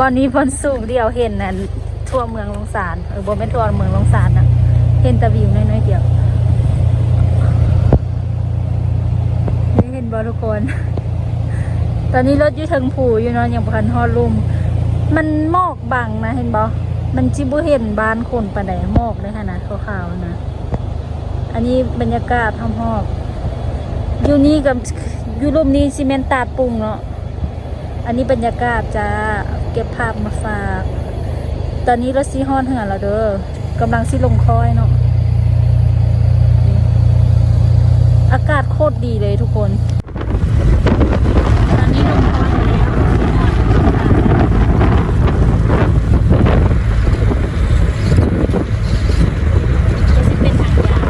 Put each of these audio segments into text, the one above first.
บอนนี้บอนสูงเดียวเห็นนะทั่วเมืองลงสารเออบ่แม่นทั่วเมืองลงสารนะเห็นต่วิวน้อยๆเดียวนี่เห็นบ่ทุกคน ตอนนี้รถอยู่เทิงผูอยู่เนาะยังบ่ทันฮอดลุม มันหมอกบังนะเห็นบ่มันจิบ่เห็นบ้านคนปานใดหมอกเลยค่ะนะขาวๆนะ อันนี้บรรยากาศหอมๆอยู่นี่กับอยู่รูมนี้ซีเมนต์ตาดปรุงเนาะอันนี้บรรยากาศจะ เก็บภาพมาฝาก ตอนนี้รถซีฮอนเหือแล้วเด้อกำลังซีลงคอยเนาะอากาศโคตรดีเลยทุกคน ตอนนี้ลงคอยแล้วจะสิเป็นทางยาว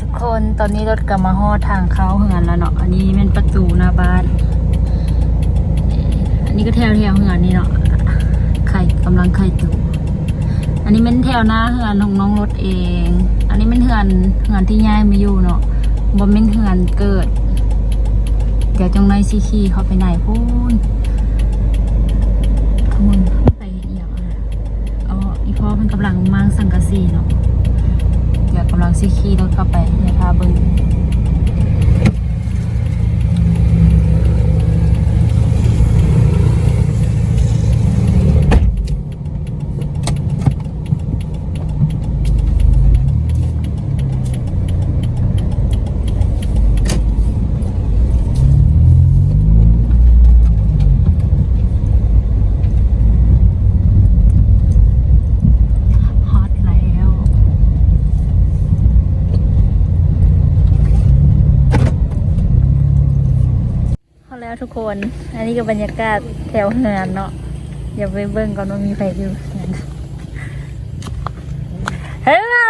ทุกค นี้รถกลับมาฮอดทางเขาเหือนแล้วเนาะ อันนี้เป็นประตูหน้าบ้าน อันนี้ก็แถวแถวเหือนนี่เนาะ ไข่กำลังไข่ตูอันนี้เป็นแถวหน้าเหือนของน้องรถเอง อันนี้เป็นเหือนเหือนที่ย้ายมาอยู่เนาะบ่เป็นเหือนเกิด เดี๋ยวจงในซีคีเขาไปไหนพูนขโมยไปเอียงอะไรอ๋ออีพ่อมันกำลังมางสังกะสีเนาะ กำลังซีคีรถเข้าไปในคาเบิ้งฮอตแล้ว เอาแล้วทุกคนอันนี้ก็บรรยากาศแถวเฮือนเนาะอย่าไปเบิ่งก่อนว่ามีใครอยู่เฮือนเฮ้ยมา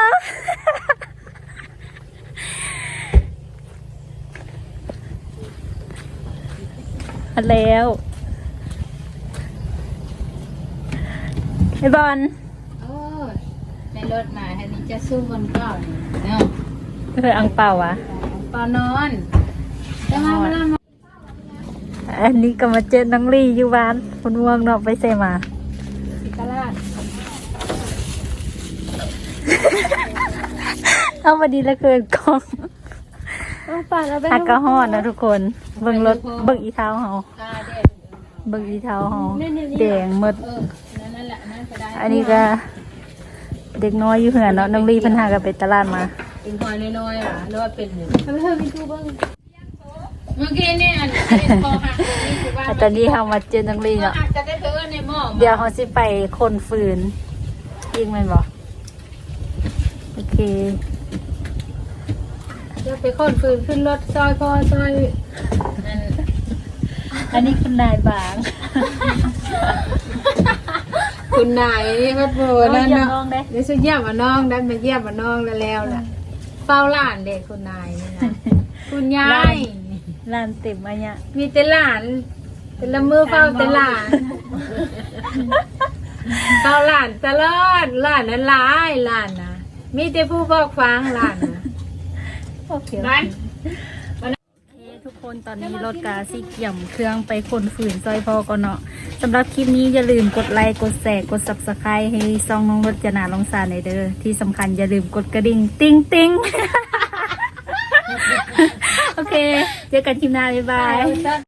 แล้วไอ้บอลโอ้ยในรถมาอันนี้จะสู้บนเก้านี่เนาะเคยอังเปาวะปอนอนจะมาเวลามา อันนี้ก็มาเจอน้องลี่อยู่บ้านคนม่วงเนาะไปเซมาสิตลาดเอามาดีแล้วเกินกล้องต้องปานเอาไปฮักกะฮอดนะทุกคน เบิ่งรถเบิ่งอีเท้าเฮากาเด็ดเบิ่งอีเท้าเฮาแดงหมดเออนั่นแหละนั่นก็ได้อันนี้ก็ เด็กน้อยอยู่เหือนเนาะน้องลีเพิ่นหากันไปตลาดมาเป็นหอยน้อยๆอะหรือว่าเป็นหมูทำไมเธอมีทูเบิ้ง เมื่อกี้เนี่ยอันนี้คอหักนี่คือว่าแต่ตอนนี้เฮามาเจอน้องลีคอเนาะ หักจะได้เธอในหม้อเดี๋ยวเฮาสิไปคนฟืน ยิงแม่นบ่โอเค เดี๋ยวไปค้นฟืนขึ้นรถซอยพอซอยนั่นอันนี้คุณนายบางคุณนายนี่พัดโบนั่นเอาเยี่ยมเนาะน้องเด้เดี๋ยวจะเยี่ยมมาน้องได้มาเยี่ยมมาน้องแล้วแล้วล่ะเฝ้าหลานเด็กคุณนายนี่นะคุณยาห ลานยร้านเต็มอันเนี้ยมีแต่หลานแต่ละมือเฝ้าแต่หลานเฝ้าหลานตลอดหลานนั้นหลายหลานนะมีแต่ผู้บอกฟังหลานนะโอเคนั่นโอเคทุกคนตอนนี้รถกาซีเกี่ยมเครื่องไปคนฝืนซอยพอก่อนเนาะสำหรับคลิปนี้อย่าลืมกดไลค์กดแชร์กด subscribe ให้ซองน้องรถจนาลองสารในอยเด้อที่สำคัญอย่าลืมกดกระดิ่ง ติ้งติ้ง โอเค เจอกันคลิปหน้าบ๊ายบาย